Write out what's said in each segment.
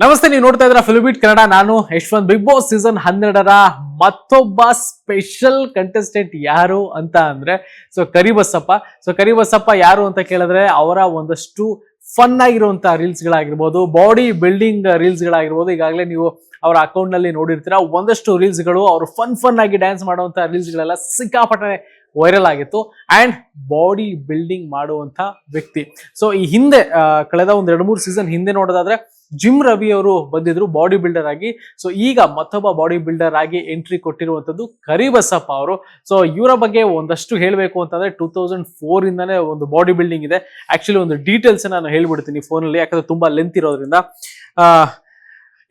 ನಮಸ್ತೆ, ನೀವು ನೋಡ್ತಾ ಇದ್ರ ಫಿಲಿಬಿಟ್ ಕನ್ನಡ ನಾನು ಯಶ್ವಂತ್. ಬಿಗ್ ಬಾಸ್ ಸೀಸನ್ ಹನ್ನೆರಡರ ಮತ್ತೊಬ್ಬ ಸ್ಪೆಷಲ್ ಕಂಟೆಸ್ಟೆಂಟ್ ಯಾರು ಅಂತ ಅಂದ್ರೆ ಸೊ ಕರಿಬಸಪ್ಪ. ಸೊ ಕರಿಬಸಪ್ಪ ಯಾರು ಅಂತ ಕೇಳಿದ್ರೆ, ಅವರ ಒಂದಷ್ಟು ಫನ್ ಆಗಿರುವಂತಹ ರೀಲ್ಸ್ ಗಳಾಗಿರ್ಬೋದು ಬಾಡಿ ಬಿಲ್ಡಿಂಗ್ ರೀಲ್ಸ್ ಗಳಾಗಿರ್ಬೋದು. ಈಗಾಗಲೇ ನೀವು ಅವರ ಅಕೌಂಟ್ನಲ್ಲಿ ನೋಡಿರ್ತೀರಾ, ಒಂದಷ್ಟು ರೀಲ್ಸ್ಗಳು ಅವರು ಫನ್ ಫನ್ ಆಗಿ ಡ್ಯಾನ್ಸ್ ಮಾಡುವಂತ ರೀಲ್ಸ್ ಗಳೆಲ್ಲ ಸಿಕ್ಕಾಪಟ್ಟೆ ವೈರಲ್ ಆಗಿತ್ತು. ಅಂಡ್ ಬಾಡಿ ಬಿಲ್ಡಿಂಗ್ ಮಾಡುವಂತ ವ್ಯಕ್ತಿ. ಸೊ ಈ ಹಿಂದೆ ಕಳೆದ ಒಂದು ಎರಡು ಮೂರು ಸೀಸನ್ ಹಿಂದೆ ನೋಡೋದಾದ್ರೆ ಜಿಮ್ ರವಿ ಅವರು ಬಂದಿದ್ರು ಬಾಡಿ ಬಿಲ್ಡರ್ ಆಗಿ. ಸೊ ಈಗ ಮತ್ತೊಬ್ಬ ಬಾಡಿ ಬಿಲ್ಡರ್ ಆಗಿ ಎಂಟ್ರಿ ಕೊಟ್ಟಿರುವಂತದ್ದು ಕರಿಬಸಪ್ಪ ಅವರು. ಸೊ ಇವರ ಬಗ್ಗೆ ಒಂದಷ್ಟು ಹೇಳಬೇಕು ಅಂತಂದ್ರೆ ಟೂ ತೌಸಂಡ್ ಫೋರ್ ಇಂದಾನೇ ಒಂದು ಬಾಡಿ ಬಿಲ್ಡಿಂಗ್ ಇದೆ. ಆಕ್ಚುಲಿ ಒಂದು ಡೀಟೇಲ್ಸ್ ನಾನು ಹೇಳ್ಬಿಡ್ತೀನಿ ಫೋನಲ್ಲಿ, ಯಾಕಂದ್ರೆ ತುಂಬಾ ಲೆಂತ್ ಇರೋದ್ರಿಂದ.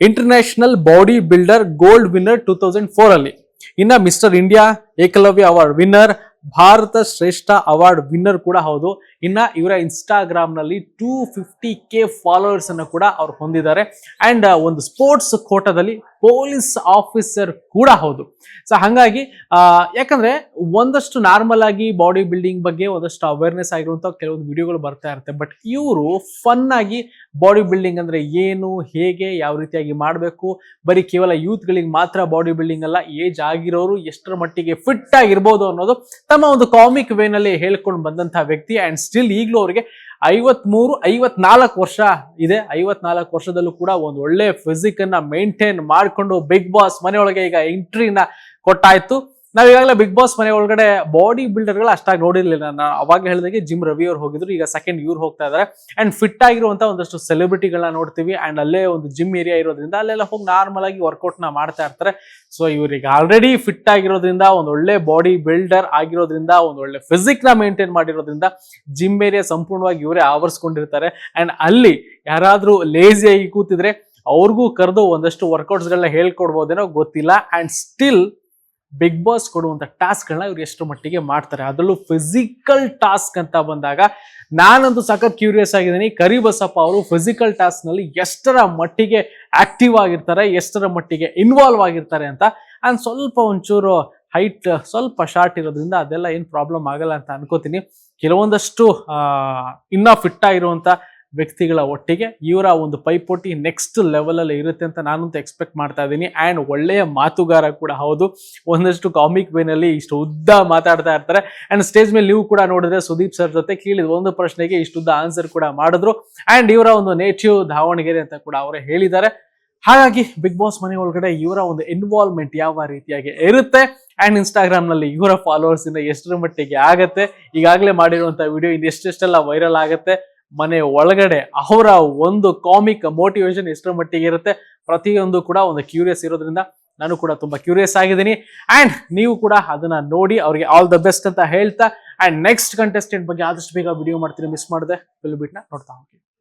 International body builder gold winner two thousand four ಅಲ್ಲಿ. ಇನ್ನ mister India Ekalavya award winner Bharat Shreshtha award winner ಕೂಡ ಹೌದು. ಇನ್ನ ಇವರ ಇನ್ಸ್ಟಾಗ್ರಾಮ್ನಲ್ಲಿ ಟೂ ಫಿಫ್ಟಿ ಕೆ ಫಾಲೋವರ್ಸ್ ಅನ್ನು ಕೂಡ ಅವ್ರು ಹೊಂದಿದ್ದಾರೆ. ಅಂಡ್ ಒಂದು ಸ್ಪೋರ್ಟ್ಸ್ ಕೋಟದಲ್ಲಿ ಪೊಲೀಸ್ ಆಫೀಸರ್ ಕೂಡ ಹೌದು. ಸೊ ಹಂಗಾಗಿ ಯಾಕಂದ್ರೆ ಒಂದಷ್ಟು ನಾರ್ಮಲ್ ಆಗಿ ಬಾಡಿ ಬಿಲ್ಡಿಂಗ್ ಬಗ್ಗೆ ಒಂದಷ್ಟು ಅವೇರ್ನೆಸ್ ಆಗಿರುವಂತಹ ಕೆಲವೊಂದು ವಿಡಿಯೋಗಳು ಬರ್ತಾ ಇರುತ್ತೆ. ಬಟ್ ಇವರು ಫನ್ ಆಗಿ ಬಾಡಿ ಬಿಲ್ಡಿಂಗ್ ಅಂದ್ರೆ ಏನು, ಹೇಗೆ, ಯಾವ ರೀತಿಯಾಗಿ ಮಾಡಬೇಕು, ಬರೀ ಕೇವಲ ಯೂತ್ಗಳಿಗೆ ಮಾತ್ರ ಬಾಡಿ ಬಿಲ್ಡಿಂಗ್ ಅಲ್ಲ ಏಜ್ ಆಗಿರೋರು ಎಷ್ಟರ ಮಟ್ಟಿಗೆ ಫಿಟ್ ಆಗಿರ್ಬೋದು ಅನ್ನೋದು ತಮ್ಮ ಒಂದು ಕಾಮಿಕ್ ವೇನಲ್ಲಿ ಹೇಳ್ಕೊಂಡು ಬಂದಂತಹ ವ್ಯಕ್ತಿ ಅಂಡ್ ಸ್ಟಿಲ್ ಈಗಲೂ ಅವರಿಗೆ ಐವತ್ಮೂರು, ಐವತ್ನಾಲ್ಕು ವರ್ಷ ಇದೆ. ಐವತ್ನಾಲ್ಕು ವರ್ಷದಲ್ಲೂ ಕೂಡ ಒಂದು ಒಳ್ಳೆ ಫಿಸಿಕ್ ಅನ್ನ ಮೇಂಟೈನ್ ಮಾಡಿಕೊಂಡು ಬಿಗ್ ಬಾಸ್ ಮನೆಯೊಳಗೆ ಈಗ ಎಂಟ್ರಿನ ಕೊಟ್ಟಾಯ್ತು. ನಾವ್ ಈಗಾಗಲೇ ಬಿಗ್ ಬಾಸ್ ಮನೆ ಒಳಗಡೆ ಬಾಡಿ ಬಿಲ್ಡರ್ಗಳು ಅಷ್ಟಾಗಿ ನೋಡಿರ್ಲಿಲ್ಲ. ನಾನು ಅವಾಗ ಹೇಳಿದಾಗೆ ಜಿಮ್ ರವಿ ಅವ್ರು ಹೋಗಿದ್ರು. ಈಗ ಸೆಕೆಂಡ್ ಇವ್ರು ಹೋಗ್ತಾ ಇದಾರೆ. ಅಂಡ್ ಫಿಟ್ ಆಗಿರುವಂತ ಒಂದಷ್ಟು ಸೆಲೆಬ್ರಿಟಿಗಳನ್ನ ನೋಡ್ತೀವಿ. ಅಂಡ್ ಅಲ್ಲೇ ಒಂದು ಜಿಮ್ ಏರಿಯಾ ಇರೋದ್ರಿಂದ ಅಲ್ಲೆಲ್ಲ ಹೋಗಿ ನಾರ್ಮಲ್ ಆಗಿ ವರ್ಕೌಟ್ನ ಮಾಡ್ತಾ ಇರ್ತಾರೆ. ಸೊ ಇವ್ರಿಗೆ ಆಲ್ರೆಡಿ ಫಿಟ್ ಆಗಿರೋದ್ರಿಂದ, ಒಂದು ಒಳ್ಳೆ ಬಾಡಿ ಬಿಲ್ಡರ್ ಆಗಿರೋದ್ರಿಂದ, ಒಂದು ಒಳ್ಳೆ ಫಿಸಿಕ್ನ ಮೇಂಟೈನ್ ಮಾಡಿರೋದ್ರಿಂದ ಜಿಮ್ ಏರಿಯಾ ಸಂಪೂರ್ಣವಾಗಿ ಇವರೇ ಆವರಿಸ್ಕೊಂಡಿರ್ತಾರೆ. ಅಂಡ್ ಅಲ್ಲಿ ಯಾರಾದ್ರೂ ಲೇಸಿಯಾಗಿ ಕೂತಿದ್ರೆ ಅವ್ರಿಗೂ ಕರೆದು ಒಂದಷ್ಟು ವರ್ಕೌಟ್ಸ್ ಗಳನ್ನ ಹೇಳ್ಕೊಡ್ಬೋದೇನೋ ಗೊತ್ತಿಲ್ಲ. ಅಂಡ್ ಸ್ಟಿಲ್ ಬಿಗ್ ಬಾಸ್ ಕೊಡುವಂತ ಟಾಸ್ಕ್ ಗಳನ್ನ ಇವ್ರು ಎಷ್ಟು ಮಟ್ಟಿಗೆ ಮಾಡ್ತಾರೆ. ಅದರಲ್ಲೂ ಫಿಸಿಕಲ್ ಟಾಸ್ಕ್ ಅಂತ ಬಂದಾಗ ನಾನಂತೂ ಸಖತ್ ಕ್ಯೂರಿಯಸ್ ಆಗಿದ್ದೀನಿ. ಕರಿಬಸಪ್ಪ ಅವರು ಫಿಸಿಕಲ್ ಟಾಸ್ಕ್ನಲ್ಲಿ ಎಷ್ಟರ ಮಟ್ಟಿಗೆ ಆಕ್ಟಿವ್ ಆಗಿರ್ತಾರೆ, ಎಷ್ಟರ ಮಟ್ಟಿಗೆ ಇನ್ವಾಲ್ವ್ ಆಗಿರ್ತಾರೆ ಅಂತ. ಅಂಡ್ ಸ್ವಲ್ಪ ಒಂಚೂರು ಹೈಟ್ ಸ್ವಲ್ಪ ಶಾರ್ಟ್ ಇರೋದ್ರಿಂದ ಅದೆಲ್ಲ ಏನು ಪ್ರಾಬ್ಲಮ್ ಆಗಲ್ಲ ಅಂತ ಅನ್ಕೋತೀನಿ. ಕೆಲವೊಂದಷ್ಟು ಇನ್ನೂ ಫಿಟ್ ಆಗಿರುವಂತ ವ್ಯಕ್ತಿಗಳ ಒಟ್ಟಿಗೆ ಇವರ ಒಂದು ಪೈಪೋಟಿ ನೆಕ್ಸ್ಟ್ ಲೆವೆಲಲ್ಲಿ ಇರುತ್ತೆ ಅಂತ ನಾನಂತೂ ಎಕ್ಸ್ಪೆಕ್ಟ್ ಮಾಡ್ತಾ ಇದ್ದೀನಿ. ಆ್ಯಂಡ್ ಒಳ್ಳೆಯ ಮಾತುಗಾರ ಕೂಡ ಹೌದು. ಒಂದಷ್ಟು ಕಾಮಿಕ್ ವೇನಲ್ಲಿ ಇಷ್ಟು ಉದ್ದ ಮಾತಾಡ್ತಾ ಇರ್ತಾರೆ. ಆ್ಯಂಡ್ ಸ್ಟೇಜ್ ಮೇಲೆ ನೀವು ಕೂಡ ನೋಡಿದ್ರೆ ಸುದೀಪ್ ಸರ್ ಜೊತೆ ಕೇಳಿದ ಒಂದು ಪ್ರಶ್ನೆಗೆ ಇಷ್ಟುದ್ದ ಆನ್ಸರ್ ಕೂಡ ಮಾಡಿದ್ರು. ಆ್ಯಂಡ್ ಇವರ ಒಂದು ನೇಟಿವ್ ದಾವಣಗೆರೆ ಅಂತ ಕೂಡ ಅವರೇ ಹೇಳಿದ್ದಾರೆ. ಹಾಗಾಗಿ ಬಿಗ್ ಬಾಸ್ ಮನೆ ಒಳಗಡೆ ಇವರ ಒಂದು ಇನ್ವಾಲ್ವ್ಮೆಂಟ್ ಯಾವ ರೀತಿಯಾಗಿ ಇರುತ್ತೆ? ಆ್ಯಂಡ್ ಇನ್ಸ್ಟಾಗ್ರಾಮ್ನಲ್ಲಿ ಇವರ ಫಾಲೋವರ್ಸಿಂದ ಎಷ್ಟರ ಮಟ್ಟಿಗೆ ಆಗುತ್ತೆ? ಈಗಾಗಲೇ ಮಾಡಿರುವಂಥ ವಿಡಿಯೋ ಇನ್ನು ಎಷ್ಟೆಷ್ಟೆಲ್ಲ ವೈರಲ್ ಆಗತ್ತೆ? ಮನೆ ಒಳಗಡೆ ಅವರ ಒಂದು ಕಾಮಿಕ್ ಮೋಟಿವೇಶನ್ ಎಷ್ಟರ ಮಟ್ಟಿಗೆ ಇರುತ್ತೆ, ಪ್ರತಿಯೊಂದು ಕೂಡ ಒಂದು ಕ್ಯೂರಿಯಸ್ ಇರೋದ್ರಿಂದ ನಾನು ಕೂಡ ತುಂಬಾ ಕ್ಯೂರಿಯಸ್ ಆಗಿದ್ದೀನಿ. ಅಂಡ್ ನೀವು ಕೂಡ ಅದನ್ನ ನೋಡಿ ಅವ್ರಿಗೆ ಆಲ್ ದ ಬೆಸ್ಟ್ ಅಂತ ಹೇಳ್ತಾ ಅಂಡ್ ನೆಕ್ಸ್ಟ್ ಕಂಟೆಸ್ಟೆಂಟ್ ಬಗ್ಗೆ ಆದಷ್ಟು ಬೇಗ ವಿಡಿಯೋ ಮಾಡ್ತೀನಿ ಮಿಸ್ ಮಾಡಿದೆ ಬಿಟ್ನ ನೋಡ್ತಾ ಹೋಗಿ.